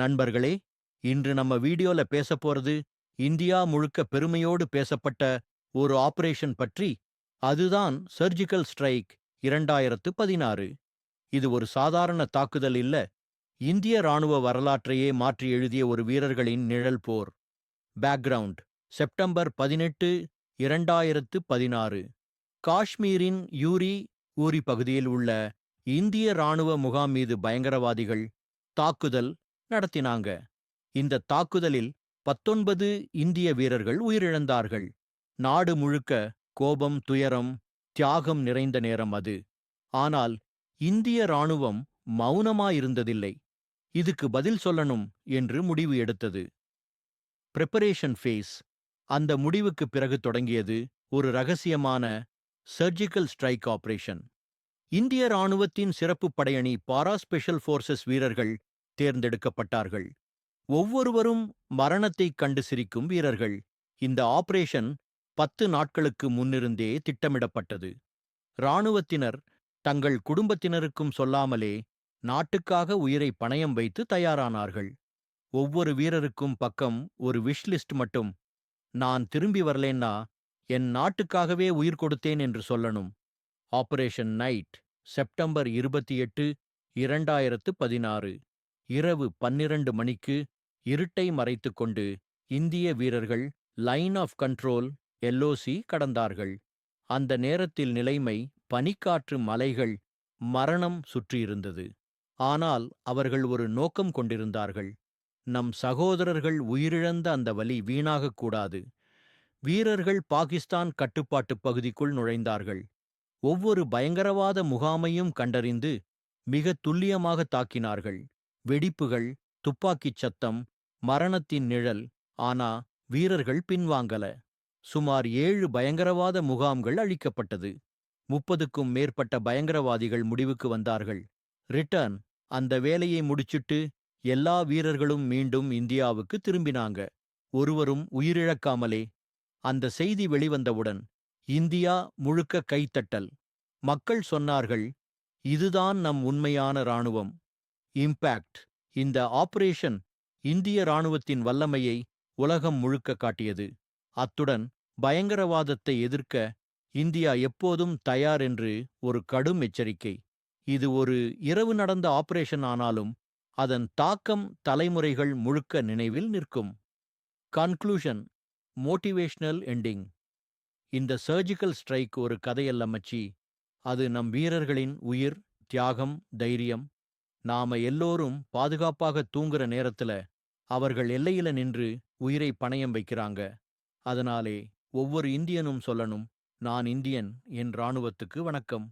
நண்பர்களே இன்று நம்ம வீடியோல பேசப் போறது இந்தியா முழுக்க பெருமையோடு பேசப்பட்ட ஒரு ஆபரேஷன் பற்றி அதுதான் சர்ஜிக்கல் ஸ்ட்ரைக் இரண்டாயிரத்து பதினாறு. இது ஒரு சாதாரண தாக்குதல் இல்ல இந்திய ராணுவ வரலாற்றையே மாற்றி எழுதிய ஒரு வீரர்களின் நிழல் போர். பேக்ரவுண்ட் செப்டம்பர் பதினெட்டு இரண்டாயிரத்து பதினாறு. காஷ்மீரின் யூரி ஊரி பகுதியில் உள்ள இந்திய ராணுவ முகாம் மீது பயங்கரவாதிகள் தாக்குதல் நடத்தினாங்க. இந்த தாக்குதலில் பத்தொன்பது இந்திய வீரர்கள் உயிரிழந்தார்கள். நாடு முழுக்க கோபம் துயரம் தியாகம் நிறைந்த நேரம் அது. ஆனால் இந்திய ராணுவம் மௌனமாயிருந்ததில்லை. இதுக்கு பதில் சொல்லணும் என்று முடிவு எடுத்தது. பிரிப்பரேஷன் ஃபேஸ் அந்த முடிவுக்கு பிறகு தொடங்கியது ஒரு ரகசியமான சர்ஜிக்கல் ஸ்ட்ரைக் ஆபரேஷன் இந்திய ராணுவத்தின் சிறப்பு படையணி பாரா ஸ்பெஷல் ஃபோர்சஸ் வீரர்கள் தேர்ந்தெடுக்கப்பட்டார்கள். ஒவ்வொருவரும் மரணத்தைக் கண்டு சிரிக்கும் வீரர்கள். இந்த ஆபரேஷன் பத்து நாட்களுக்கு முன்னிருந்தே திட்டமிடப்பட்டது. இராணுவத்தினர் தங்கள் குடும்பத்தினருக்கும் சொல்லாமலே நாட்டுக்காக உயிரை பணயம் வைத்து தயாரானார்கள். ஒவ்வொரு வீரருக்கும் பக்கம் ஒரு விஷ்லிஸ்ட் மட்டும். நான் திரும்பி வரலேன்னா என் நாட்டுக்காகவே உயிர் கொடுத்தேன் என்று சொல்லணும். ஆபரேஷன் நைட் செப்டம்பர் இருபத்தி எட்டு இரண்டாயிரத்து பதினாறு. இரவு பன்னிரண்டு மணிக்கு இருட்டை மறைத்துக்கொண்டு இந்திய வீரர்கள் லைன் ஆஃப் கண்ட்ரோல் எல்ஓசி கடந்தார்கள். அந்த நேரத்தில் நிலைமை பனிக்காற்று மலைகள் மரணம் சுற்றியிருந்தது. ஆனால் அவர்கள் ஒரு நோக்கம் கொண்டிருந்தார்கள். நம் சகோதரர்கள் உயிரிழந்த அந்த வலி வீணாகக் கூடாது. வீரர்கள் பாகிஸ்தான் கட்டுப்பாட்டுப் பகுதிக்குள் நுழைந்தார்கள். ஒவ்வொரு பயங்கரவாத முகாமையும் கண்டறிந்து மிக துல்லியமாக தாக்கினார்கள். வெடிப்புகள் துப்பாக்கிச் சத்தம் மரணத்தின் நிழல் ஆனா வீரர்கள் பின்வாங்கல. சுமார் ஏழு பயங்கரவாத முகாம்கள் அழிக்கப்பட்டது. முப்பதுக்கும் மேற்பட்ட பயங்கரவாதிகள் முடிவுக்கு வந்தார்கள். ரிட்டர்ன் அந்த வேலையை முடிச்சிட்டு எல்லா வீரர்களும் மீண்டும் இந்தியாவுக்கு திரும்பினாங்க. ஒருவரும் உயிரிழக்காமலே. அந்த செய்தி வெளிவந்தவுடன் இந்தியா முழுக்க கைத்தட்டல். மக்கள் சொன்னார்கள் இதுதான் நம் உண்மையான இராணுவம். இம்பேக்ட் இந்த ஆபரேஷன் இந்திய ராணுவத்தின் வல்லமையை உலகம் முழுக்க காட்டியது. அத்துடன் பயங்கரவாதத்தை எதிர்க்க இந்தியா எப்போதும் தயார் என்று ஒரு கடும் எச்சரிக்கை. இது ஒரு இரவு நடந்த ஆபரேஷன் ஆனாலும் அதன் தாக்கம் தலைமுறைகள் முழுக்க நினைவில் நிற்கும். கன்க்ளூஷன் மோட்டிவேஷனல் எண்டிங் இந்த சர்ஜிக்கல் ஸ்ட்ரைக் ஒரு கதையல்ல மச்சி. அது நம் வீரர்களின் உயிர் தியாகம் தைரியம் நாம எல்லோரும் பாதுகாப்பாக தூங்குற நேரத்துல அவர்கள் எல்லையில நின்று உயிரை பணயம் வைக்கிறாங்க. அதனாலே ஒவ்வொரு இந்தியனும் சொல்லணும் நான் இந்தியன் என் ராணுவத்துக்கு வணக்கம்.